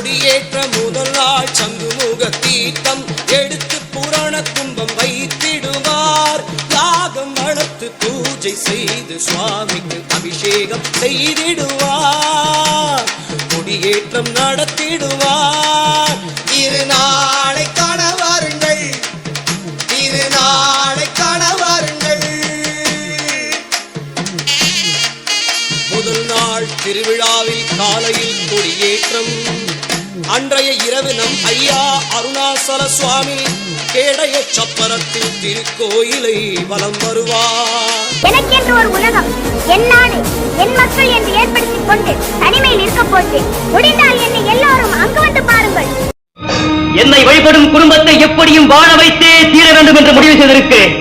கொடியேற்ற முதல் நாள் சங்குமுக தீர்த்தம் எடுத்து புராண கும்பம் வைத்திடுவார். யாகம் வளர்த்து பூஜை செய்து சுவாமிக்கு அபிஷேகம் செய்திடுவார். கொடியேற்றம் நடத்திடுவார். திருநாளை காண வாருங்கள். திருநாளை காண வாருங்கள். முதல் நாள் திருவிழாவில் காலையில் கொடியேற்றம் அன்றைய இரவு நம் ஐயா அருணாசல சுவாமி கேடைய சப்பரத்தில் திருக்கோயிலை வலம் வருவார். எனக்கென்று ஒரு உலகம் என் நாடு என் மக்கள் என்று ஏற்படுத்திக் கொண்டு தனிமையில் இருக்க போட்டு முடிந்தால் என்னை எல்லாரும் அங்கு வந்து பாருங்கள். என்னை வழிபடும் குடும்பத்தை எப்படியும் வாழ வைத்தே தீர வேண்டும் என்று முடிவு செய்திருக்கிறேன்.